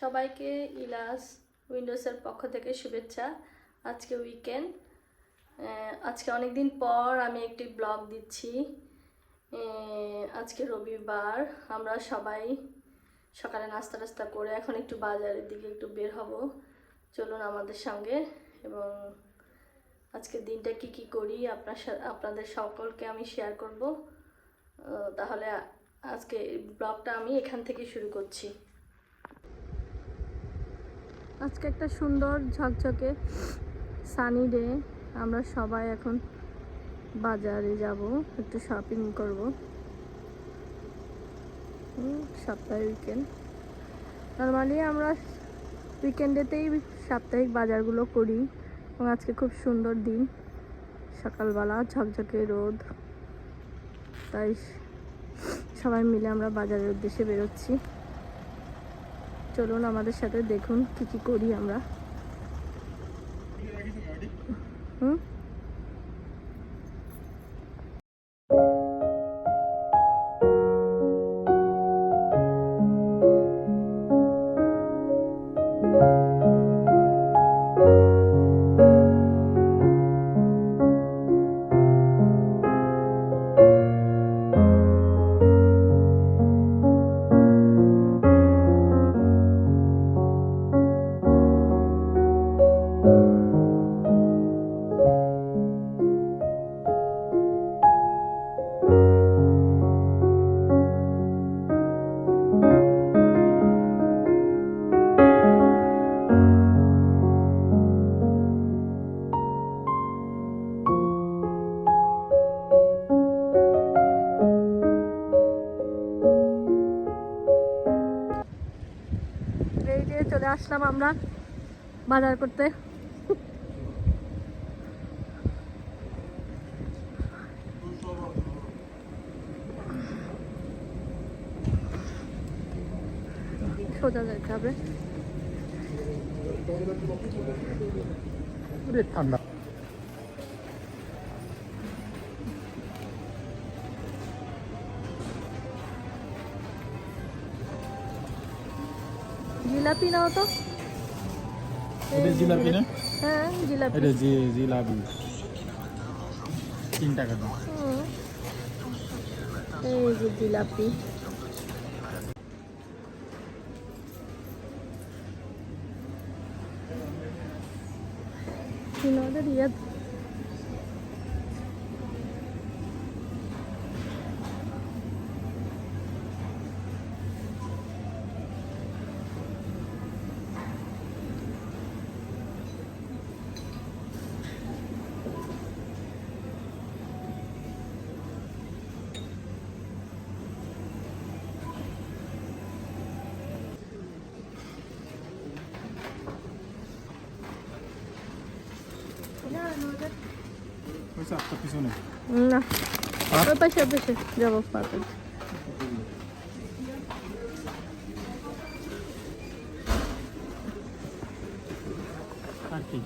সবাইকে ইলাস উইন্ডোজের পক্ষ থেকে শুভেচ্ছা। আজকে উইকেন্ড আজকে অনেক দিন পর আমি একটি ব্লগ দিচ্ছি। আজকে রবিবার। আমরা সবাই সকালে নাস্তা টাস্তা করে এখন একটু বাজারের দিকে একটু বের হব। চলুন আমাদের সঙ্গে এবং আজকের দিনটা কি কি করি আপনার আপনাদের সকলকে আমি শেয়ার করব। তাহলে আজকে ব্লগটা আমি এখান থেকে শুরু করছি। আজকে একটা সুন্দর ঝকঝকে সানি ডে আমরা সবাই এখন বাজারে যাব, একটু শপিং করব। সপ্তাহে উইকেন্ড নর্মালি আমরা উইকেন্ডেতেই সাপ্তাহিক বাজারগুলো করি এবং আজকে খুব সুন্দর দিন। সকালবেলা ঝকঝকে রোদ। তাই সবাই মিলে আমরা বাজারের উদ্দেশ্যে বেরোচ্ছি। চলুন আমাদের সাথে দেখুন কি কি করি আমরা হুম you. যে চলে আসলাম আমরা বাজার করতে। সোজা যেতে হবে। ঠান্ডা। জিলাপি নাও তো। এটা জিলাপি না? হ্যাঁ জিলাপি। এটা জি জিলাপি। তিন টাকা দাম। এই যে জিলাপি। আমাদের ইয়াদ? ওই চারটা পিছনে না ওই পাশে ওই পাশে যাবো পারবেন আর কি